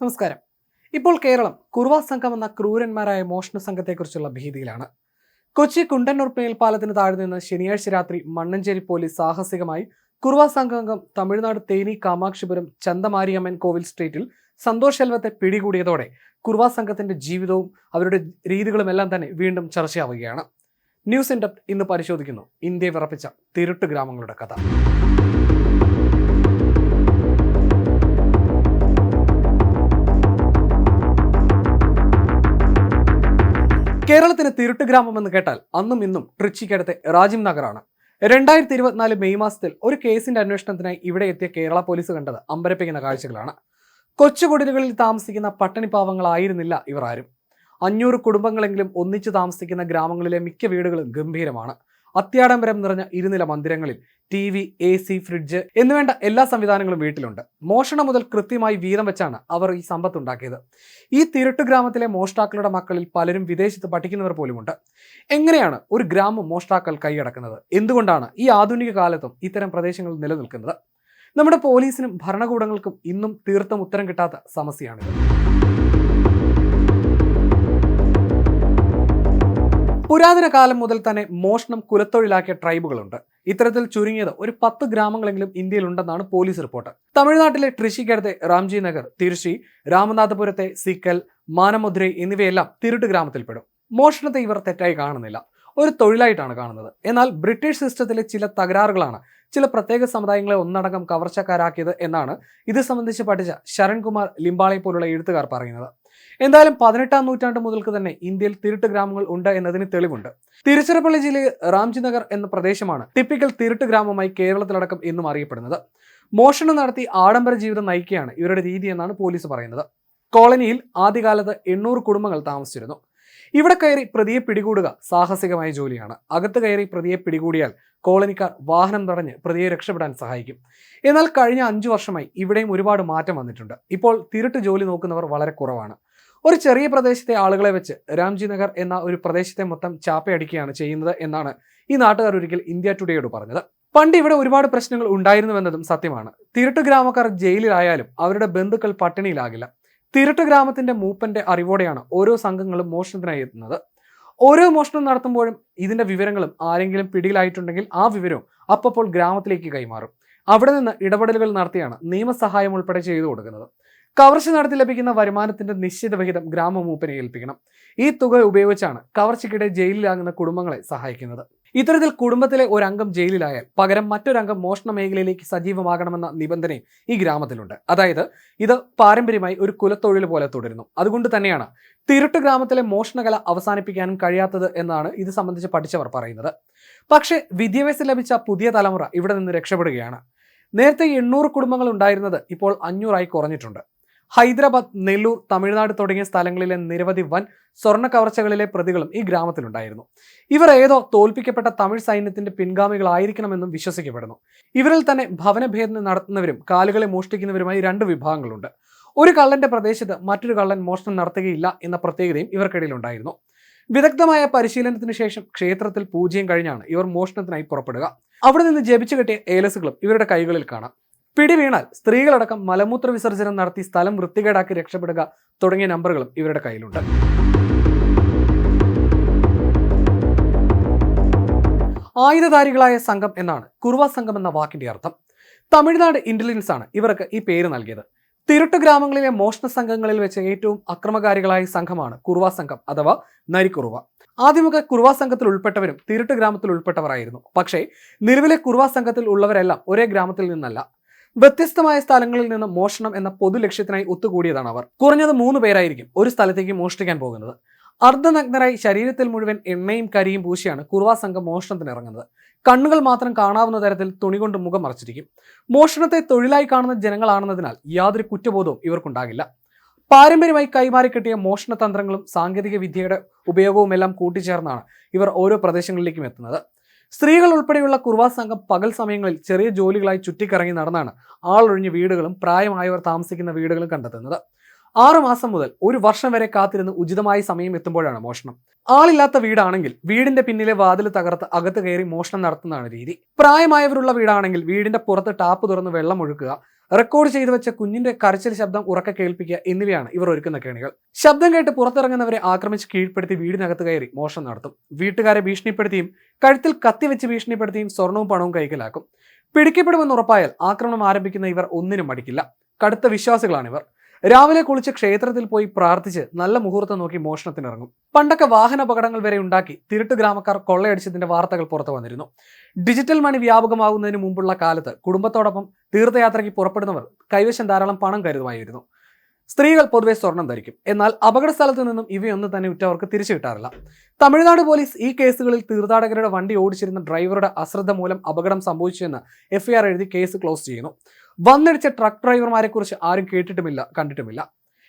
നമസ്കാരം. ഇപ്പോൾ കേരളം കുറുവ സംഘം എന്ന ക്രൂരന്മാരായ മോഷണ സംഘത്തെക്കുറിച്ചുള്ള ഭീതിയിലാണ്. കൊച്ചി കുണ്ടന്നൂർ മേൽപ്പാലത്തിന് താഴെ നിന്ന് ശനിയാഴ്ച രാത്രി മണ്ണഞ്ചേരി പോലീസ് സാഹസികമായി കുറുവ സംഘാംഗം തമിഴ്നാട് തേനി കാമാക്ഷിപുരം ചന്തമാരിയമ്മൻ കോവിൽ സ്ട്രീറ്റിൽ സന്തോഷ് ശെൽവത്തെ പിടികൂടിയതോടെ കുറുവ സംഘത്തിന്റെ ജീവിതവും അവരുടെ രീതികളും എല്ലാം തന്നെ വീണ്ടും ചർച്ചയാവുകയാണ്. ന്യൂസ് ഇൻഡപ്റ്റ് ഇന്ന് പരിശോധിക്കുന്നു. ഇന്ത്യയെ വിറപ്പിച്ച തിരുട്ട് ഗ്രാമങ്ങളുടെ കഥ. കേരളത്തിന് തിരുട്ട് ഗ്രാമം എന്ന് കേട്ടാൽ അന്നും ഇന്നും ട്രിച്ചിക്കടുത്തെ രാജിം നഗറാണ്. രണ്ടായിരത്തി ഇരുപത്തിനാല് മെയ് മാസത്തിൽ ഒരു കേസിന്റെ അന്വേഷണത്തിനായി ഇവിടെ എത്തിയ കേരള പോലീസ് കണ്ടത് അമ്പരപ്പിക്കുന്ന കാഴ്ചകളാണ്. കൊച്ചുകുടിലുകളിൽ താമസിക്കുന്ന പട്ടണിപ്പാവങ്ങളായിരുന്നില്ല ഇവർ ആരും. അഞ്ഞൂറ് കുടുംബങ്ങളെങ്കിലും ഒന്നിച്ചു താമസിക്കുന്ന ഗ്രാമങ്ങളിലെ മിക്ക വീടുകളും ഗംഭീരമാണ്. അത്യാഡംബരം നിറഞ്ഞ ഇരുനില മന്ദിരങ്ങളിൽ T V A C fridge എന്നുവേണ്ട എല്ലാ സംവിധാനങ്ങളും വീട്ടിലുണ്ട്. മോഷണം മുതൽ കൃത്യമായി വീതം വെച്ചാണ് അവർ ഈ സമ്പത്ത് ഉണ്ടാക്കിയത് ഈ തിരുട്ട് ഗ്രാമത്തിലെ മോഷ്ടാക്കളുടെ മക്കളിൽ പലരും വിദേശത്ത് പഠിക്കുന്നവർ പോലുമുണ്ട്. എങ്ങനെയാണ് ഒരു ഗ്രാമം മോഷ്ടാക്കൾ കൈയടക്കുന്നത്? എന്തുകൊണ്ടാണ് ഈ ആധുനിക കാലത്തും ഇത്തരം പ്രദേശങ്ങൾ നിലനിൽക്കുന്നത്? നമ്മുടെ പോലീസിനും ഭരണകൂടങ്ങൾക്കും ഇന്നും തീർത്തും ഉത്തരം കിട്ടാത്ത സമസ്യയാണിത്. പുരാതന കാലം മുതൽ തന്നെ മോഷണം കുലത്തൊഴിലാക്കിയ ട്രൈബുകളുണ്ട്. ഇത്തരത്തിൽ ചുരുങ്ങിയത് ഒരു പത്ത് ഗ്രാമങ്ങളെങ്കിലും ഇന്ത്യയിലുണ്ടെന്നാണ് പോലീസ് റിപ്പോർട്ട്. തമിഴ്നാട്ടിലെ ട്രിഷിക്കടുത്തെ റാംജി നഗർ തിരുശി രാമനാഥപുരത്തെ സിക്കൽ മാനമുദ്രൈ എന്നിവയെല്ലാം തിരുട്ട് ഗ്രാമത്തിൽപ്പെടും. മോഷണത്തെ ഇവർ തെറ്റായി കാണുന്നില്ല. ഒരു തൊഴിലായിട്ടാണ് കാണുന്നത്. എന്നാൽ ബ്രിട്ടീഷ് സിസ്റ്റത്തിലെ ചില തകരാറുകളാണ് ചില പ്രത്യേക സമുദായങ്ങളെ ഒന്നടങ്കം കവർച്ചക്കാരാക്കിയത് എന്നാണ് ഇത് സംബന്ധിച്ച് പഠിച്ച ശരൺകുമാർ ലിംബാളെ പോലുള്ള എഴുത്തുകാർ പറയുന്നത്. എന്തായാലും പതിനെട്ടാം നൂറ്റാണ്ട് മുതൽക്ക് തന്നെ ഇന്ത്യയിൽ തിരുട്ട് ഗ്രാമങ്ങൾ ഉണ്ട് എന്നതിന് തെളിവുണ്ട്. തിരുച്ചിറപ്പള്ളി ജില്ലയിൽ റാംജി നഗർ എന്ന പ്രദേശമാണ് ടിപ്പിക്കൽ തിരുട്ട് ഗ്രാമമായി കേരളത്തിലടക്കം എന്നും അറിയപ്പെടുന്നത്. മോഷണം നടത്തി ആഡംബര ജീവിതം നയിക്കുകയാണ് ഇവരുടെ രീതി എന്നാണ് പോലീസ് പറയുന്നത്. കോളനിയിൽ ആദ്യകാലത്ത് എണ്ണൂറ് കുടുംബങ്ങൾ താമസിച്ചിരുന്നു. ഇവിടെ കയറി പ്രതിയെ പിടികൂടുക സാഹസികമായ ജോലിയാണ്. അകത്ത് കയറി പ്രതിയെ പിടികൂടിയാൽ കോളനിക്കാർ വാഹനം തടഞ്ഞ് പ്രതിയെ രക്ഷപ്പെടാൻ സഹായിക്കും. എന്നാൽ കഴിഞ്ഞ അഞ്ചു വർഷമായി ഇവിടെയും ഒരുപാട് മാറ്റം വന്നിട്ടുണ്ട്. ഇപ്പോൾ തിരുട്ട് ജോലി നോക്കുന്നവർ വളരെ കുറവാണ്. ഒരു ചെറിയ പ്രദേശത്തെ ആളുകളെ വെച്ച് രാംജി നഗർ എന്ന ഒരു പ്രദേശത്തെ മൊത്തം ചാപ്പയടിക്കുകയാണ് ചെയ്യുന്നത് എന്നാണ് ഈ നാട്ടുകാർ ഒരിക്കൽ ഇന്ത്യ ടുഡേയോട് പറഞ്ഞത്. പണ്ട് ഇവിടെ ഒരുപാട് പ്രശ്നങ്ങൾ ഉണ്ടായിരുന്നുവെന്നതും സത്യമാണ്. തിരുട്ട് ഗ്രാമക്കാർ ജയിലിലായാലും അവരുടെ ബന്ധുക്കൾ പട്ടിണിയിലാകില്ല. തിരുട്ട് ഗ്രാമത്തിന്റെ മൂപ്പന്റെ അറിവോടെയാണ് ഓരോ സംഘങ്ങളും മോഷണത്തിനായി എത്തുന്നത്. ഓരോ മോഷണം നടത്തുമ്പോഴും ഇതിന്റെ വിവരങ്ങളും ആരെങ്കിലും പിടിയിലായിട്ടുണ്ടെങ്കിൽ ആ വിവരവും അപ്പോൾ ഗ്രാമത്തിലേക്ക് കൈമാറും. അവിടെ നിന്ന് ഇടപെടലുകൾ നടത്തിയാണ് നിയമസഹായം ഉൾപ്പെടെ ചെയ്തു കൊടുക്കുന്നത്. കവർച്ച നടത്തി ലഭിക്കുന്ന വരുമാനത്തിന്റെ നിശ്ചിത വിഹിതം ഗ്രാമമൂപ്പനെ ഏൽപ്പിക്കണം. ഈ തുക ഉപയോഗിച്ചാണ് കവർച്ചയ്ക്കിടെ ജയിലിലാകുന്ന കുടുംബങ്ങളെ സഹായിക്കുന്നത്. ഇത്തരത്തിൽ കുടുംബത്തിലെ ഒരംഗം ജയിലിലായാൽ പകരം മറ്റൊരംഗം മോഷണ മേഖലയിലേക്ക് സജീവമാകണമെന്ന നിബന്ധനയും ഈ ഗ്രാമത്തിലുണ്ട്. അതായത് ഇത് പാരമ്പര്യമായി ഒരു കുലത്തൊഴിൽ പോലെ തുടരുന്നു. അതുകൊണ്ട് തന്നെയാണ് തിരുട്ട് ഗ്രാമത്തിലെ മോഷണകല അവസാനിപ്പിക്കാനും കഴിയാത്തത് എന്നാണ് ഇത് സംബന്ധിച്ച് പഠിച്ചവർ പറയുന്നത്. പക്ഷേ വിദ്യാഭ്യാസം ലഭിച്ച പുതിയ തലമുറ ഇവിടെ നിന്ന് രക്ഷപ്പെടുകയാണ്. നേരത്തെ എണ്ണൂറ് കുടുംബങ്ങൾ ഉണ്ടായിരുന്നത് ഇപ്പോൾ അഞ്ഞൂറായി കുറഞ്ഞിട്ടുണ്ട്. ഹൈദരാബാദ് നെല്ലൂർ തമിഴ്നാട് തുടങ്ങിയ സ്ഥലങ്ങളിലെ നിരവധി വൻ സ്വർണ കവർച്ചകളിലെ പ്രതികളും ഈ ഗ്രാമത്തിലുണ്ടായിരുന്നു. ഇവർ ഏതോ തോൽപ്പിക്കപ്പെട്ട തമിഴ് സൈന്യത്തിന്റെ പിൻഗാമികളായിരിക്കണമെന്നും വിശ്വസിക്കപ്പെടുന്നു. ഇവരിൽ തന്നെ ഭവനഭേദനം നടത്തുന്നവരും കാലുകളെ മോഷ്ടിക്കുന്നവരുമായി രണ്ട് വിഭാഗങ്ങളുണ്ട്. ഒരു കള്ളന്റെ പ്രദേശത്ത് മറ്റൊരു കള്ളൻ മോഷണം നടത്തുകയില്ല എന്ന പ്രത്യേകതയും ഇവർക്കിടയിലുണ്ടായിരുന്നു. വിദഗ്ധമായ പരിശീലനത്തിന് ശേഷം ക്ഷേത്രത്തിൽ പൂജയും കഴിഞ്ഞാണ് ഇവർ മോഷണത്തിനായി പുറപ്പെടുക. അവിടെ നിന്ന് ജപിച്ചു കെട്ടിയ ഏലസുകളും ഇവരുടെ കൈകളിൽ കാണാം. പിടി വീണാൽ സ്ത്രീകളടക്കം മലമൂത്ര വിസർജനം നടത്തി സ്ഥലം വൃത്തികേടാക്കി രക്ഷപ്പെടുക തുടങ്ങിയ നമ്പറുകളും ഇവരുടെ കയ്യിലുണ്ട്. ആയുധധാരികളായ സംഘം എന്നാണ് കുറുവ സംഘം എന്ന വാക്കിന്റെ അർത്ഥം. തമിഴ്നാട് ഇന്റലിജൻസ് ആണ് ഇവർക്ക് ഈ പേര് നൽകിയത്. തിരുട്ട് ഗ്രാമങ്ങളിലെ മോഷണ സംഘങ്ങളിൽ വെച്ച് ഏറ്റവും അക്രമകാരികളായ സംഘമാണ് കുറുവ സംഘം അഥവാ നരിക്കുറുവ. ആദ്യമൊക്കെ കുറുവ സംഘത്തിൽ ഉൾപ്പെട്ടവരും തിരുട്ട് ഗ്രാമത്തിൽ ഉൾപ്പെട്ടവരായിരുന്നു. പക്ഷേ നിലവിലെ കുറുവ സംഘത്തിൽ ഉള്ളവരെല്ലാം ഒരേ ഗ്രാമത്തിൽ നിന്നല്ല. വ്യത്യസ്തമായ സ്ഥലങ്ങളിൽ നിന്ന് മോഷണം എന്ന പൊതു ലക്ഷ്യത്തിനായി ഒത്തുകൂടിയതാണ് അവർ. കുറഞ്ഞത് മൂന്ന് പേരായിരിക്കും ഒരു സ്ഥലത്തേക്ക് മോഷ്ടിക്കാൻ പോകുന്നത്. അർദ്ധനഗ്നരായി ശരീരത്തിൽ മുഴുവൻ എണ്ണയും കരിയും പൂശിയാണ് കുർവാ സംഘം മോഷണത്തിന് ഇറങ്ങുന്നത്. കണ്ണുകൾ മാത്രം കാണാവുന്ന തരത്തിൽ തുണി കൊണ്ട് മുഖം മറച്ചിരിക്കും. മോഷണത്തെ തൊഴിലായി കാണുന്ന ജനങ്ങളാണെന്നതിനാൽ യാതൊരു കുറ്റബോധവും ഇവർക്കുണ്ടാകില്ല. പാരമ്പര്യമായി കൈമാറി കിട്ടിയ മോഷണ തന്ത്രങ്ങളും സാങ്കേതിക വിദ്യയുടെ ഉപയോഗവുമെല്ലാം കൂട്ടിച്ചേർന്നാണ് ഇവർ ഓരോ പ്രദേശങ്ങളിലേക്കും എത്തുന്നത്. സ്ത്രീകൾ ഉൾപ്പെടെയുള്ള കുർവാ സംഘം പകൽ സമയങ്ങളിൽ ചെറിയ ജോലികളായി ചുറ്റിക്കറങ്ങി നടന്നാണ് ആളൊഴിഞ്ഞ വീടുകളും പ്രായമായവർ താമസിക്കുന്ന വീടുകളും കണ്ടെത്തുന്നത്. ആറു മാസം മുതൽ ഒരു വർഷം വരെ കാത്തിരുന്ന് ഉചിതമായ സമയം എത്തുമ്പോഴാണ് മോഷണം. ആളില്ലാത്ത വീടാണെങ്കിൽ വീടിന്റെ പിന്നിലെ വാതിൽ തകർത്ത് അകത്ത് കയറി മോഷണം നടത്തുന്നതാണ് രീതി. പ്രായമായവരുള്ള വീടാണെങ്കിൽ വീടിന്റെ പുറത്ത് ടാപ്പ് തുറന്ന് വെള്ളം ഒഴുക്കുക റെക്കോർഡ് ചെയ്തു വെച്ച കുഞ്ഞിന്റെ കരച്ചിൽ ശബ്ദം ഉറക്കെ കേൾപ്പിക്കുക എന്നിവയാണ് ഇവർ ഒരുക്കുന്ന കേണികൾ. ശബ്ദം കേട്ട് പുറത്തിറങ്ങുന്നവരെ ആക്രമിച്ച് കീഴ്പ്പെടുത്തി വീടിനകത്ത് കയറി മോഷണം നടത്തും. വീട്ടുകാരെ ഭീഷണിപ്പെടുത്തിയും കഴുത്തിൽ കത്തി വെച്ച് ഭീഷണിപ്പെടുത്തിയും സ്വർണവും പണവും കൈക്കലാക്കും. പിടിക്കപ്പെടുമെന്ന് ഉറപ്പായാൽ ആക്രമണം ആരംഭിക്കുന്ന ഇവർ ഒന്നിനും മടിക്കില്ല. കടുത്ത വിശ്വാസികളാണ് ഇവർ രാവിലെ കുളിച്ച് ക്ഷേത്രത്തിൽ പോയി പ്രാർത്ഥിച്ച് നല്ല മുഹൂർത്തം നോക്കി മോഷണത്തിനിറങ്ങും. പണ്ടൊക്കെ വാഹന അപകടങ്ങൾ വരെ ഉണ്ടാക്കി തിരുട്ട് ഗ്രാമക്കാർ കൊള്ളയടിച്ചതിന്റെ വാർത്തകൾ പുറത്തു വന്നിരുന്നു. ഡിജിറ്റൽ മണി വ്യാപകമാകുന്നതിന് മുമ്പുള്ള കാലത്ത് കുടുംബത്തോടൊപ്പം തീർത്ഥയാത്രയ്ക്ക് പുറപ്പെടുന്നവർ കൈവശം ധാരാളം പണം കരുതുമായിരുന്നു. സ്ത്രീകൾ പൊതുവെ സ്വർണം ധരിക്കും. എന്നാൽ അപകട സ്ഥലത്തു നിന്നും ഇവയൊന്നും തന്നെ ഉറ്റവർക്ക് തിരിച്ചു കിട്ടാറില്ല. തമിഴ്നാട് പോലീസ് ഈ കേസുകളിൽ തീർത്ഥാടകരുടെ വണ്ടി ഓടിച്ചിരുന്ന ഡ്രൈവറുടെ അശ്രദ്ധ മൂലം അപകടം സംഭവിച്ചുവെന്ന് എഫ്ഐആർ എഴുതി കേസ് ക്ലോസ് ചെയ്യുന്നു. വന്നിടിച്ച ട്രക്ക് ഡ്രൈവർമാരെ കുറിച്ച് ആരും കേട്ടിട്ടുമില്ല കണ്ടിട്ടുമില്ല.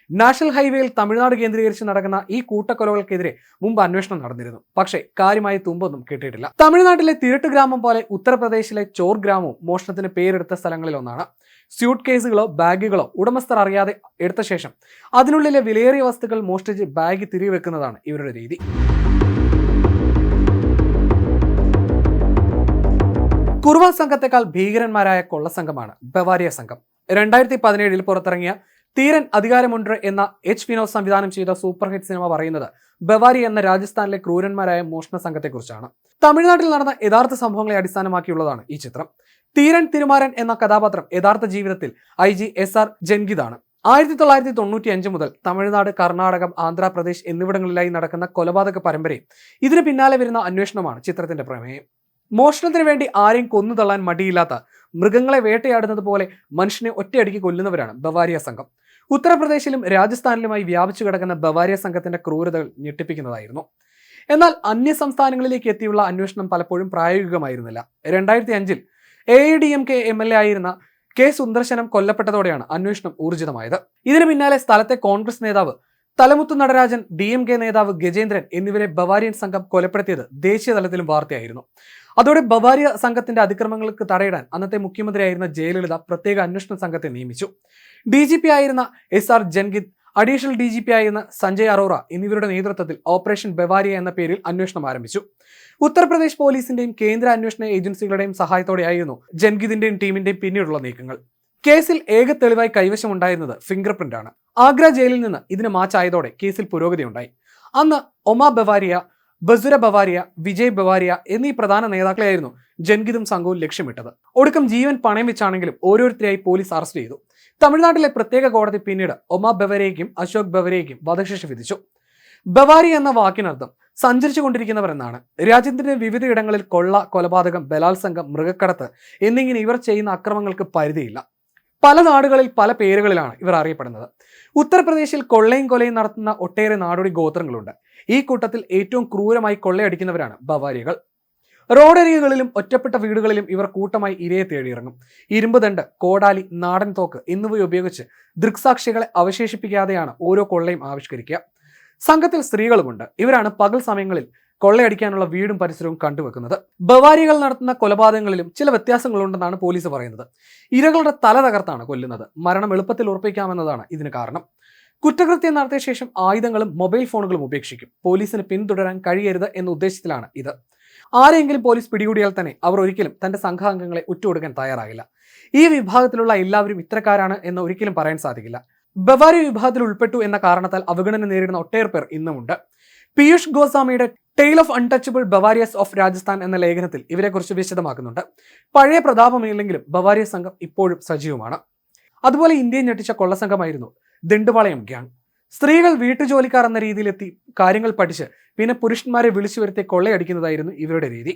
നാഷണൽ ഹൈവേയിൽ തമിഴ്നാട് കേന്ദ്രീകരിച്ച് നടക്കുന്ന ഈ കൂട്ടക്കൊലകൾക്കെതിരെ മുമ്പ് അന്വേഷണം നടന്നിരുന്നു. പക്ഷേ കാര്യമായി തുമ്പൊന്നും കിട്ടിയിട്ടില്ല. തമിഴ്നാട്ടിലെ തിരട്ട് ഗ്രാമം പോലെ ഉത്തർപ്രദേശിലെ ചോർ ഗ്രാമവും മോഷണത്തിന് പേരെടുത്ത സ്ഥലങ്ങളിലൊന്നാണ്. സ്യൂട്ട് കേസുകളോ ബാഗുകളോ ഉടമസ്ഥർ അറിയാതെ എടുത്ത ശേഷം അതിനുള്ളിലെ വിലയേറിയ വസ്തുക്കൾ മോഷ്ടിച്ച് ബാഗ് തിരികെ വെക്കുന്നതാണ് ഇവരുടെ രീതി. കുറുവ സംഘത്തെക്കാൾ ഭീകരന്മാരായ കൊള്ളസംഘമാണ് ബവാരിയ സംഘം. രണ്ടായിരത്തി പതിനേഴിൽ പുറത്തിറങ്ങിയ തീരൻ അധികാരമുണ്ട് എന്ന എച്ച് വിനോദ് സംവിധാനം ചെയ്ത സൂപ്പർ ഹിറ്റ് സിനിമ പറയുന്നത് ബവാരി എന്ന രാജസ്ഥാനിലെ ക്രൂരന്മാരായ മോഷണ സംഘത്തെക്കുറിച്ചാണ്. തമിഴ്നാട്ടിൽ നടന്ന യഥാർത്ഥ സംഭവങ്ങളെ അടിസ്ഥാനമാക്കിയുള്ളതാണ് ഈ ചിത്രം. തീരൻ തിരുമാരൻ എന്ന കഥാപാത്രം യഥാർത്ഥ ജീവിതത്തിൽ ഐ ജി എസ് ആർ ജൻഗിതാണ് ആയിരത്തി തൊള്ളായിരത്തി തൊണ്ണൂറ്റി അഞ്ച് മുതൽ തമിഴ്നാട് കർണാടകം ആന്ധ്രാപ്രദേശ് എന്നിവിടങ്ങളിലായി നടക്കുന്ന കൊലപാതക പരമ്പരയും ഇതിന് പിന്നാലെ വരുന്ന അന്വേഷണമാണ് ചിത്രത്തിന്റെ പ്രമേയം. മോഷണത്തിന് വേണ്ടി ആരെയും കൊന്നു തള്ളാൻ മടിയില്ലാത്ത മൃഗങ്ങളെ വേട്ടയാടുന്നത് പോലെ മനുഷ്യനെ ഒറ്റയടിക്ക് കൊല്ലുന്നവരാണ് ബവാരിയ സംഘം. ഉത്തർപ്രദേശിലും രാജസ്ഥാനിലുമായി വ്യാപിച്ചു കിടക്കുന്ന ബവാരിയ സംഘത്തിന്റെ ക്രൂരതകൾ ഞെട്ടിപ്പിക്കുന്നതായിരുന്നു. എന്നാൽ അന്യ സംസ്ഥാനങ്ങളിലേക്ക് എത്തിയുള്ള അന്വേഷണം പലപ്പോഴും പ്രായോഗികമായിരുന്നില്ല. രണ്ടായിരത്തി അഞ്ചിൽ A D M K M L A ആയിരുന്ന കെ സുന്ദർശനം കൊല്ലപ്പെട്ടതോടെയാണ് അന്വേഷണം ഊർജിതമായത്. ഇതിനു പിന്നാലെ സ്ഥലത്തെ കോൺഗ്രസ് നേതാവ് Thalamuthu Natarajan D M K നേതാവ് ഗജേന്ദ്രൻ എന്നിവരെ ബവാരിയൻ സംഘം കൊലപ്പെടുത്തിയത് ദേശീയ തലത്തിലും വാർത്തയായിരുന്നു. അതോടെ ബവാരിയ സംഘത്തിന്റെ അതിക്രമങ്ങൾക്ക് തടയിടാൻ അന്നത്തെ മുഖ്യമന്ത്രിയായിരുന്ന ജയലളിത പ്രത്യേക അന്വേഷണ സംഘത്തെ നിയമിച്ചു. ഡി ജി പി ആയിരുന്ന S R Jangid additional D G P ആയിരുന്ന സഞ്ജയ് അറോറ എന്നിവരുടെ നേതൃത്വത്തിൽ ഓപ്പറേഷൻ ബവാരിയ എന്ന പേരിൽ അന്വേഷണം ആരംഭിച്ചു. ഉത്തർപ്രദേശ് പോലീസിന്റെയും കേന്ദ്ര അന്വേഷണ ഏജൻസികളുടെയും സഹായത്തോടെയായിരുന്നു ജൻഗിദിന്റെയും ടീമിന്റെയും പിന്നീടുള്ള നീക്കങ്ങൾ. കേസിൽ ഏക തെളിവായി കൈവശമുണ്ടായിരുന്നത് ഫിംഗർ ആണ് ആഗ്ര ജയിലിൽ നിന്ന് ഇതിന് മാച്ചായതോടെ കേസിൽ പുരോഗതി ഉണ്ടായി അന്ന് ഒമാ ബവാരിയ ബസുര ബവാരിയ വിജയ് ബവാരിയ എന്നീ പ്രധാന നേതാക്കളെയായിരുന്നു ജൻഗിതും സംഘവും ലക്ഷ്യമിട്ടത്. ഒടുക്കം ജീവൻ പണയം വെച്ചാണെങ്കിലും ഓരോരുത്തരെയായി പോലീസ് അറസ്റ്റ് ചെയ്തു. തമിഴ്നാട്ടിലെ പ്രത്യേക കോടതി പിന്നീട് ഒമാ ബവരേക്കും അശോക് ബവരേക്കും വധശിക്ഷ വിധിച്ചു. ബവാരി എന്ന വാക്കിനർത്ഥം സഞ്ചരിച്ചു കൊണ്ടിരിക്കുന്നവർ എന്നാണ്. രാജ്യത്തിന്റെ വിവിധയിടങ്ങളിൽ കൊള്ള കൊലപാതകം ബലാത്സംഗം മൃഗക്കടത്ത് എന്നിങ്ങനെ ഇവർ ചെയ്യുന്ന അക്രമങ്ങൾക്ക് പരിധിയില്ല. പല നാടുകളിൽ പല പേരുകളിലാണ് ഇവർ അറിയപ്പെടുന്നത്. ഉത്തർപ്രദേശിൽ കൊള്ളയും കൊലയും നടത്തുന്ന ഒട്ടേറെ നാടോടി ഗോത്രങ്ങളുണ്ട്. ഈ കൂട്ടത്തിൽ ഏറ്റവും ക്രൂരമായി കൊള്ളയടിക്കുന്നവരാണ് ബവാരികൾ. റോഡരികുകളിലും ഒറ്റപ്പെട്ട വീടുകളിലും ഇവർ കൂട്ടമായി ഇരയെ തേടിയിറങ്ങും. ഇരുമ്പ് ദണ്ട് കോടാലി നാടൻ തോക്ക് എന്നിവ ഉപയോഗിച്ച് ദൃക്സാക്ഷികളെ അവശേഷിപ്പിക്കാതെയാണ് ഓരോ കൊള്ളയും ആവിഷ്കരിക്കുക. സംഘത്തിൽ സ്ത്രീകളുമുണ്ട്. ഇവരാണ് പകൽ സമയങ്ങളിൽ കൊള്ളയടിക്കാനുള്ള വീടും പരിസരവും കണ്ടുവെക്കുന്നത്. ബവാരികൾ നടത്തുന്ന കൊലപാതകങ്ങളിലും ചില വ്യത്യാസങ്ങളുണ്ടെന്നാണ് പോലീസ് പറയുന്നത്. ഇരകളുടെ തല തകർത്താണ് കൊല്ലുന്നത്. മരണം എളുപ്പത്തിൽ ഉറപ്പിക്കാമെന്നതാണ് ഇതിന് കാരണം. കുറ്റകൃത്യം നടത്തിയ ശേഷം ആയുധങ്ങളും മൊബൈൽ ഫോണുകളും ഉപേക്ഷിക്കും. പോലീസിന് പിന്തുടരാൻ കഴിയരുത് എന്ന ഉദ്ദേശത്തിലാണ് ഇത്. ആരെങ്കിലും പോലീസ് പിടികൂടിയാൽ തന്നെ അവർ ഒരിക്കലും തന്റെ സംഘാംഗങ്ങളെ ഉറ്റുകൊടുക്കാൻ തയ്യാറാകില്ല. ഈ വിഭാഗത്തിലുള്ള എല്ലാവരും ഇത്തരക്കാരാണ് എന്ന് ഒരിക്കലും പറയാൻ സാധിക്കില്ല. ബവാരി വിഭാഗത്തിൽ ഉൾപ്പെട്ടു എന്ന കാരണത്താൽ അവഗണന നേരിടുന്ന ഒട്ടേറെ പേർ ഇന്നുമുണ്ട്. Piyush ഗോസ്വാമിയുടെ tale of untouchable Bawarias of Rajasthan എന്ന ലേഖനത്തിൽ ഇവരെക്കുറിച്ച് വിശദമാക്കുന്നുണ്ട്. പഴയ പ്രതാപമില്ലെങ്കിലും ബവാരിയ സംഘം ഇപ്പോഴും സജീവമാണ്. അതുപോലെ ഇന്ത്യയെ ഞെട്ടിച്ച കൊള്ളസംഘമായിരുന്നു ദണ്ഡുപാളയം ഗ്യാങ് സ്ത്രീകൾ വീട്ടുജോലിക്കാർ എന്ന രീതിയിലെത്തി കാര്യങ്ങൾ പഠിച്ച് പിന്നെ പുരുഷന്മാരെ വിളിച്ചു വരുത്തി കൊള്ളയടിക്കുന്നതായിരുന്നു ഇവരുടെ രീതി.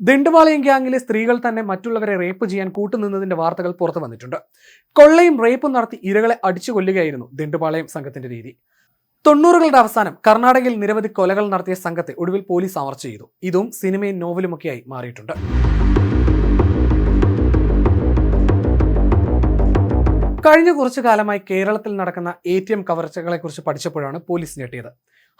ദണ്ഡുപാളയം ഗ്യാങ്ങിലെ സ്ത്രീകൾ തന്നെ മറ്റുള്ളവരെ റേപ്പ് ചെയ്യാൻ കൂട്ടുനിന്നതിന്റെ വാർത്തകൾ പുറത്തു വന്നിട്ടുണ്ട്. കൊള്ളയും റേപ്പും നടത്തി ഇരകളെ അടിച്ചു കൊല്ലുകയായിരുന്നു ദണ്ഡുപാളയം സംഘത്തിന്റെ രീതി. തൊണ്ണൂറുകളുടെ അവസാനം കർണാടകയിൽ നിരവധി കൊലകൾ നടത്തിയ സംഘത്തെ ഒടുവിൽ പോലീസ് അമർച്ച ചെയ്തു. ഇതും സിനിമയും നോവലുമൊക്കെയായി മാറിയിട്ടുണ്ട്. കഴിഞ്ഞ കുറച്ചു കാലമായി കേരളത്തിൽ നടക്കുന്ന എ ടി എം കവർച്ചകളെ കുറിച്ച് പഠിച്ചപ്പോഴാണ് പോലീസ് ഞെട്ടിയത്.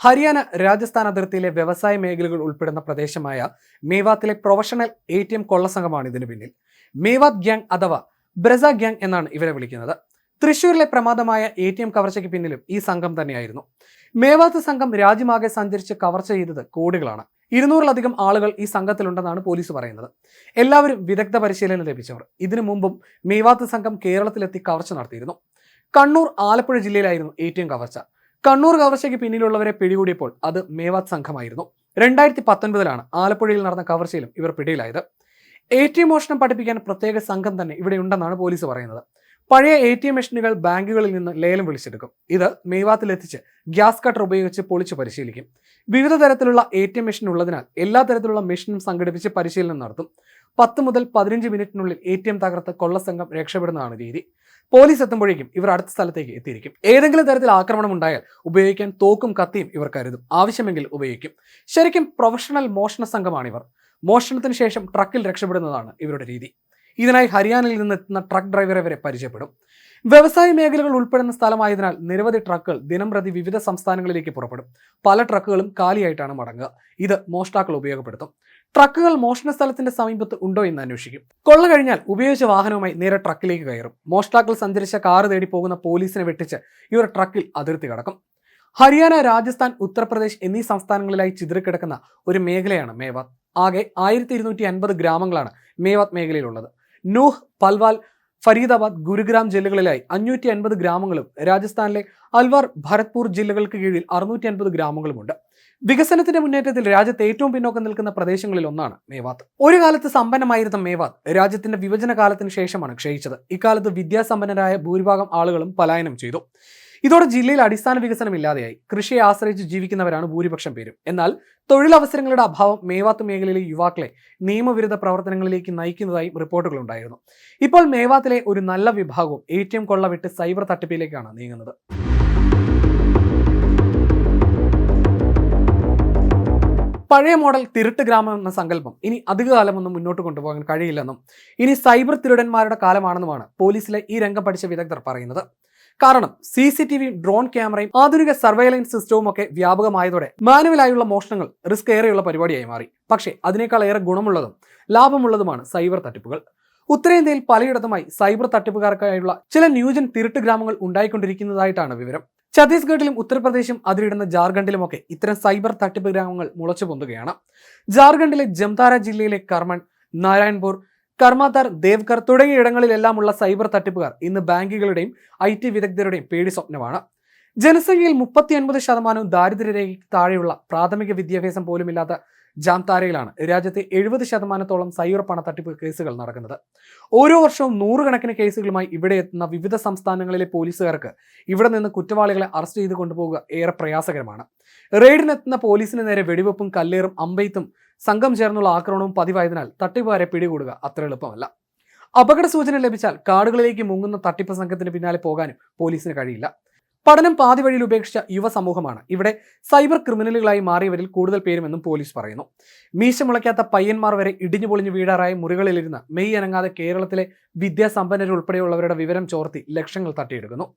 ഹരിയാന രാജസ്ഥാൻ അതിർത്തിയിലെ വ്യവസായ മേഖലകൾ ഉൾപ്പെടുന്ന പ്രദേശമായ മേവാത്തിലെ പ്രൊഫഷണൽ എ ടി എം കൊള്ളസംഘമാണ് ഇതിന് പിന്നിൽ. മേവാത് ഗ്യാങ് അഥവാ ബ്രസ ഗ്യാങ് എന്നാണ് ഇവരെ വിളിക്കുന്നത്. തൃശൂരിലെ പ്രമാദമായ എ ടി എം കവർച്ചയ്ക്ക് പിന്നിലും ഈ സംഘം തന്നെയായിരുന്നു. മേവാത്ത് സംഘം രാജ്യമാകെ സഞ്ചരിച്ച് കവർച്ച ചെയ്തത് കോടികളാണ്. ഇരുന്നൂറിലധികം ആളുകൾ ഈ സംഘത്തിലുണ്ടെന്നാണ് പോലീസ് പറയുന്നത്. എല്ലാവരും വിദഗ്ധ പരിശീലനം ലഭിച്ചവർ. ഇതിനു മുമ്പും മേവാത്ത് സംഘം കേരളത്തിലെത്തി കവർച്ച നടത്തിയിരുന്നു. കണ്ണൂർ ആലപ്പുഴ ജില്ലയിലായിരുന്നു ഏറ്റവും കവർച്ച. കണ്ണൂർ കവർച്ചയ്ക്ക് പിന്നിലുള്ളവരെ പിടികൂടിയപ്പോൾ അത് മേവാത്ത് സംഘമായിരുന്നു. രണ്ടായിരത്തി പത്തൊൻപതിലാണ് ആലപ്പുഴയിൽ നടന്ന കവർച്ചയിലും ഇവർ പിടിയിലായത്. എ ടി മോഷണം പഠിപ്പിക്കാൻ പ്രത്യേക സംഘം തന്നെ ഇവിടെ ഉണ്ടെന്നാണ് പോലീസ് പറയുന്നത്. പഴയ എ ടി എം മെഷീനുകൾ ബാങ്കുകളിൽ നിന്ന് ലേലം വിളിച്ചെടുക്കും. ഇത് മേവാത്തിലെത്തിച്ച് ഗ്യാസ് കട്ടർ ഉപയോഗിച്ച് പൊളിച്ച് പരിശീലിക്കും. വിവിധ തരത്തിലുള്ള എ ടി എം മെഷീൻ ഉള്ളതിനാൽ എല്ലാ തരത്തിലുള്ള മെഷീനും സംഘടിപ്പിച്ച് പരിശീലനം നടത്തും. പത്ത് മുതൽ പതിനഞ്ച് മിനിറ്റിനുള്ളിൽ എ ടി എം തകർത്ത് കൊള്ളസംഘം രക്ഷപ്പെടുന്നതാണ് രീതി. പോലീസ് എത്തുമ്പോഴേക്കും ഇവർ അടുത്ത സ്ഥലത്തേക്ക് എത്തിയിരിക്കും. ഏതെങ്കിലും തരത്തിൽ ആക്രമണം ഉണ്ടായാൽ ഉപയോഗിക്കാൻ തോക്കും കത്തിയും ഇവർ കരുതും. ആവശ്യമെങ്കിൽ ഉപയോഗിക്കും. ശരിക്കും പ്രൊഫഷണൽ മോഷണ സംഘമാണിവർ. മോഷണത്തിന് ശേഷം ട്രക്കിൽ രക്ഷപ്പെടുന്നതാണ് ഇവരുടെ രീതി. ഇതിനായി ഹരിയാനയിൽ നിന്ന് എത്തുന്ന ട്രക്ക് ഡ്രൈവറെ വരെ പരിചയപ്പെടും. വ്യവസായ മേഖലകൾ ഉൾപ്പെടുന്ന സ്ഥലമായതിനാൽ നിരവധി ട്രക്കുകൾ ദിനംപ്രതി വിവിധ സംസ്ഥാനങ്ങളിലേക്ക് പുറപ്പെടും. പല ട്രക്കുകളും കാലിയായിട്ടാണ് മടങ്ങുക. ഇത് മോഷ്ടാക്കൾ ഉപയോഗപ്പെടുത്തും. ട്രക്കുകൾ മോഷണ സ്ഥലത്തിന്റെ സമീപത്ത് ഉണ്ടോ എന്ന് അന്വേഷിക്കും. കൊള്ള കഴിഞ്ഞാൽ ഉപയോഗിച്ച വാഹനവുമായി നേരെ ട്രക്കിലേക്ക് കയറും. മോഷ്ടാക്കൾ സഞ്ചരിച്ച കാറ് തേടി പോകുന്ന പോലീസിനെ വെട്ടിച്ച് ഇവർ ട്രക്കിൽ അതിർത്തി കടക്കും. ഹരിയാന രാജസ്ഥാൻ ഉത്തർപ്രദേശ് എന്നീ സംസ്ഥാനങ്ങളിലായി ചിതറിക്കിടക്കുന്ന ഒരു മേഖലയാണ് മേവാത് ആകെ ആയിരത്തി ഇരുന്നൂറ്റി അൻപത് ഗ്രാമങ്ങളാണ് മേവാത് മേഖലയിലുള്ളത്. നൂഹ് പൽവാൽ ഫരീദാബാദ് ഗുരുഗ്രാം ജില്ലകളിലായി അഞ്ഞൂറ്റി അൻപത് ഗ്രാമങ്ങളും രാജസ്ഥാനിലെ അൽവാർ ഭരത്പൂർ ജില്ലകൾക്ക് കീഴിൽ അറുന്നൂറ്റി അൻപത് ഗ്രാമങ്ങളുമുണ്ട്. വികസനത്തിന്റെ മുന്നേറ്റത്തിൽ രാജ്യത്ത് ഏറ്റവും പിന്നോക്കം നിൽക്കുന്ന പ്രദേശങ്ങളിൽ ഒന്നാണ് മേവാത്ത്. ഒരു കാലത്ത് സമ്പന്നമായിരുന്ന മേവാത്ത് രാജ്യത്തിന്റെ വിഭജന കാലത്തിന് ശേഷമാണ് ക്ഷയിച്ചത്. ഇക്കാലത്ത് വിദ്യാസമ്പന്നരായ ഭൂരിഭാഗം ആളുകളും പലായനം ചെയ്തു. ഇതോടെ ജില്ലയിൽ അടിസ്ഥാന വികസനം ഇല്ലാതെയായി. കൃഷിയെ ആശ്രയിച്ച് ജീവിക്കുന്നവരാണ് ഭൂരിപക്ഷം പേരും. എന്നാൽ തൊഴിലവസരങ്ങളുടെ അഭാവം മേവാത്ത് മേഖലയിലെ യുവാക്കളെ നിയമവിരുദ്ധ പ്രവർത്തനങ്ങളിലേക്ക് നയിക്കുന്നതായും റിപ്പോർട്ടുകളുണ്ടായിരുന്നു ഇപ്പോൾ മേവാത്തിലെ ഒരു നല്ല വിഭാഗവും എ ടി എം കൊള്ള വിട്ട് സൈബർ തട്ടിപ്പിലേക്കാണ് നീങ്ങുന്നത്. പഴയ മോഡൽ തിരുട്ട് ഗ്രാമം എന്ന സങ്കല്പം ഇനി അധികകാലമൊന്നും മുന്നോട്ട് കൊണ്ടുപോകാൻ കഴിയില്ലെന്നും ഇനി സൈബർ തിരുടന്മാരുടെ കാലമാണെന്നുമാണ് പോലീസിലെ ഈ രംഗം പഠിച്ച വിദഗ്ധർ പറയുന്നത്. കാരണം C C T V drone ക്യാമറയും ആധുനിക സർവൈലൻസ് സിസ്റ്റവും ഒക്കെ വ്യാപകമായതോടെ മാനുവലായുള്ള മോഷണങ്ങൾ റിസ്ക് ഏറെയുള്ള പരിപാടിയായി മാറി. പക്ഷേ അതിനേക്കാൾ ഏറെ ഗുണമുള്ളതും ലാഭമുള്ളതുമാണ് സൈബർ തട്ടിപ്പുകൾ. ഉത്തരേന്ത്യയിൽ പലയിടത്തുമായി സൈബർ തട്ടിപ്പുകാർക്കായുള്ള ചില ന്യൂജൻ തിരുട്ട് ഗ്രാമങ്ങൾ ഉണ്ടായിക്കൊണ്ടിരിക്കുന്നതായിട്ടാണ് വിവരം. ഛത്തീസ്ഗഡിലും ഉത്തർപ്രദേശും അതിരിടുന്ന ജാർഖണ്ഡിലുമൊക്കെ ഇത്തരം സൈബർ തട്ടിപ്പ് ഗ്രാമങ്ങൾ മുളച്ചു പൊന്തുകയാണ് ജാർഖണ്ഡിലെ ജംതാര ജില്ലയിലെ കർമൺ നാരായൺപൂർ കർമാതാർ ദേവ്കർ തുടങ്ങിയ ഇടങ്ങളിലെല്ലാമുള്ള സൈബർ തട്ടിപ്പുകാർ ഇന്ന് ബാങ്കുകളുടെയും ഐ ടി വിദഗ്ധരുടെയും പേടി സ്വപ്നമാണ്. ജനസംഖ്യയിൽ മുപ്പത്തി അൻപത് ശതമാനവും ദാരിദ്ര്യരേഖയ്ക്ക് താഴെയുള്ള പ്രാഥമിക വിദ്യാഭ്യാസം പോലുമില്ലാത്ത ജാംതാരയിലാണ് രാജ്യത്തെ എഴുപത് ശതമാനത്തോളം സൈബർ പണ തട്ടിപ്പ് കേസുകൾ നടക്കുന്നത്. ഓരോ വർഷവും നൂറുകണക്കിന് കേസുകളുമായി ഇവിടെ എത്തുന്ന വിവിധ സംസ്ഥാനങ്ങളിലെ പോലീസുകാർക്ക് ഇവിടെ നിന്ന് കുറ്റവാളികളെ അറസ്റ്റ് ചെയ്ത് കൊണ്ടുപോകുക ഏറെ പ്രയാസകരമാണ്. റെയ്ഡിനെത്തുന്ന പോലീസിന് നേരെ വെടിവെപ്പും കല്ലേറും അമ്പെയ്ത്തും സംഘം ചേർന്നുള്ള ആക്രമണവും പതിവായതിനാൽ തട്ടിപ്പുകാരെ പിടികൂടുക അത്ര എളുപ്പമല്ല. അപകട സൂചന ലഭിച്ചാൽ കാടുകളിലേക്ക് മുങ്ങുന്ന തട്ടിപ്പ് സംഘത്തിന് പിന്നാലെ പോകാനും പോലീസിന് കഴിയില്ല. പഠനം പാതി വഴിയിൽ ഉപേക്ഷിച്ച യുവസമൂഹമാണ് ഇവിടെ സൈബർ ക്രിമിനലുകളായി മാറിയവരിൽ കൂടുതൽ പേരുമെന്നും പോലീസ് പറയുന്നു. മീശ മുളയ്ക്കാത്ത പയ്യന്മാർ വരെ ഇടിഞ്ഞു പൊളിഞ്ഞു വീടാറായ മുറികളിലിരുന്ന് മെയ് അനങ്ങാതെ കേരളത്തിലെ വിദ്യാസമ്പന്നരുൾപ്പെടെയുള്ളവരുടെ വിവരം ചോർത്തി ലക്ഷങ്ങൾ തട്ടിയെടുക്കുന്നു.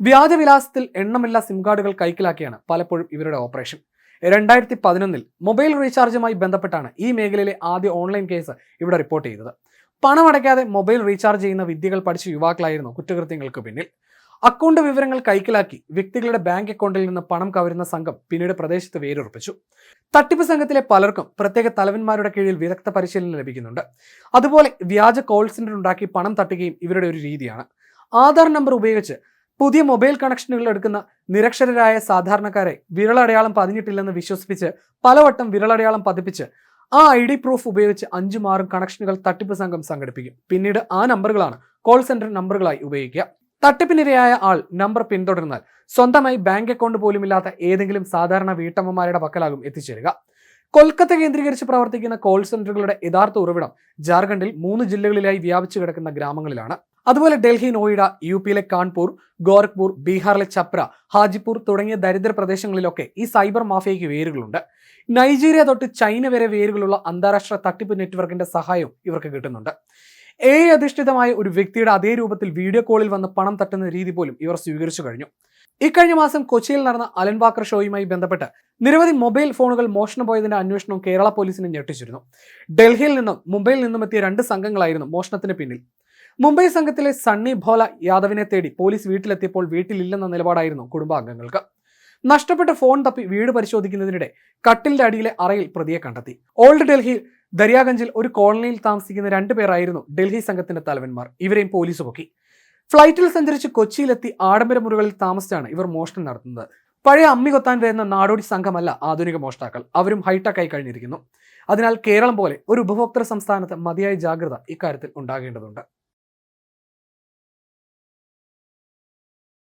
വ്യാജവിലാസത്തിൽ എണ്ണമില്ല സിം കാർഡുകൾ കൈക്കലാക്കിയാണ് പലപ്പോഴും ഇവരുടെ ഓപ്പറേഷൻ. രണ്ടായിരത്തി പതിനൊന്നിൽ മൊബൈൽ റീചാർജുമായി ബന്ധപ്പെട്ടാണ് ഈ മേഖലയിലെ ആദ്യ ഓൺലൈൻ കേസ് ഇവിടെ റിപ്പോർട്ട് ചെയ്തത്. പണമടയ്ക്കാതെ മൊബൈൽ റീചാർജ് ചെയ്യുന്ന വിദ്യകൾ പഠിച്ച യുവാക്കളായിരുന്നു കുറ്റകൃത്യങ്ങൾക്ക് പിന്നിൽ. അക്കൗണ്ട് വിവരങ്ങൾ കൈക്കലാക്കി വ്യക്തികളുടെ ബാങ്ക് അക്കൗണ്ടിൽ നിന്ന് പണം കവരുന്ന സംഘം പിന്നീട് പ്രദേശത്ത് വേരുറപ്പിച്ചു. തട്ടിപ്പ് സംഘത്തിലെ പലർക്കും പ്രത്യേക തലവന്മാരുടെ കീഴിൽ വിദഗ്ധ പരിശീലനം ലഭിക്കുന്നുണ്ട്. അതുപോലെ വ്യാജ കോൾ സെന്റർ ഉണ്ടാക്കി പണം തട്ടുകയും ഇവരുടെ ഒരു രീതിയാണ്. ആധാർ നമ്പർ ഉപയോഗിച്ച് പുതിയ മൊബൈൽ കണക്ഷനുകൾ എടുക്കുന്ന നിരക്ഷരരായ സാധാരണക്കാരെ വിരലടയാളം പതിഞ്ഞിട്ടില്ലെന്ന് വിശ്വസിപ്പിച്ച് പലവട്ടം വിരലടയാളം പതിപ്പിച്ച് ആ ഐ ഡി പ്രൂഫ് ഉപയോഗിച്ച് അഞ്ചു മാറും കണക്ഷനുകൾ തട്ടിപ്പ് സംഘം സംഘടിപ്പിക്കും. പിന്നീട് ആ നമ്പറുകളാണ് കോൾ സെന്റർ നമ്പറുകളായി ഉപയോഗിക്കുക. തട്ടിപ്പിനിരയായ ആൾ നമ്പർ പിന്തുടർന്നാൽ സ്വന്തമായി ബാങ്ക് അക്കൗണ്ട് പോലുമില്ലാത്ത ഏതെങ്കിലും സാധാരണ വീട്ടമ്മമാരുടെ പക്കലാകും എത്തിച്ചേരുക. കൊൽക്കത്ത കേന്ദ്രീകരിച്ച് പ്രവർത്തിക്കുന്ന കോൾ സെന്ററുകളുടെ യഥാർത്ഥ ഉറവിടം ജാർഖണ്ഡിൽ മൂന്ന് ജില്ലകളിലായി വ്യാപിച്ചു കിടക്കുന്ന ഗ്രാമങ്ങളിലാണ്. അതുപോലെ ഡൽഹി നോയിഡ യു പിയിലെ കാൺപൂർ ഗോരഖ്പൂർ ബീഹാറിലെ ഛപ്ര ഹാജിപൂർ തുടങ്ങിയ ദരിദ്ര പ്രദേശങ്ങളിലൊക്കെ ഈ സൈബർ മാഫിയയ്ക്ക് വേരുകളുണ്ട്. നൈജീരിയ തൊട്ട് ചൈന വരെ വേരുകളുള്ള അന്താരാഷ്ട്ര തട്ടിപ്പ് നെറ്റ്വർക്കിന്റെ സഹായവും ഇവർക്ക് കിട്ടുന്നുണ്ട്. എ അധിഷ്ഠിതമായ ഒരു വ്യക്തിയുടെ അതേ രൂപത്തിൽ വീഡിയോ കോളിൽ വന്ന് പണം തട്ടുന്ന രീതി പോലും ഇവർ സ്വീകരിച്ചു കഴിഞ്ഞു. ഇക്കഴിഞ്ഞ മാസം കൊച്ചിയിൽ നടന്ന അലൻ വാക്കർ ഷോയുമായി ബന്ധപ്പെട്ട് നിരവധി മൊബൈൽ ഫോണുകൾ മോഷണം പോയതിന്റെ അന്വേഷണവും കേരള പോലീസിനെ ഞെട്ടിച്ചിരുന്നു. ഡൽഹിയിൽ നിന്നും മുംബൈയിൽ നിന്നും എത്തിയ രണ്ട് സംഘങ്ങളായിരുന്നു മോഷണത്തിന് പിന്നിൽ. മുംബൈ സംഘത്തിലെ സണ്ണി ഭോല യാദവിനെ തേടി പോലീസ് വീട്ടിലെത്തിയപ്പോൾ വീട്ടിലില്ലെന്ന നിലപാടായിരുന്നു കുടുംബാംഗങ്ങൾക്ക്. നഷ്ടപ്പെട്ട ഫോൺ തപ്പി വീട് പരിശോധിക്കുന്നതിനിടെ കട്ടിലിന്റെ അടിയിലെ അറയിൽ പ്രതിയെ കണ്ടെത്തി. ഓൾഡ് ഡൽഹിയിൽ ദരിയാഗഞ്ചിൽ ഒരു കോളനിയിൽ താമസിക്കുന്ന രണ്ടുപേരായിരുന്നു ഡൽഹി സംഘത്തിന്റെ തലവന്മാർ. ഇവരെയും പോലീസ് പൊക്കി. ഫ്ലൈറ്റിൽ സഞ്ചരിച്ച് കൊച്ചിയിലെത്തി ആഡംബര മുറികളിൽ താമസിച്ചാണ് ഇവർ മോഷണം നടത്തുന്നത്. പഴയ അമ്മി കൊത്താൻ വരുന്ന നാടോടി സംഘമല്ല ആധുനിക മോഷ്ടാക്കൾ. അവരും ഹൈടെക് ആയി കഴിഞ്ഞിരിക്കുന്നു. അതിനാൽ കേരളം പോലെ ഒരു ഉപഭോക്തൃ സംസ്ഥാനത്ത് മതിയായ ജാഗ്രത ഇക്കാര്യത്തിൽ ഉണ്ടാകേണ്ടതുണ്ട്.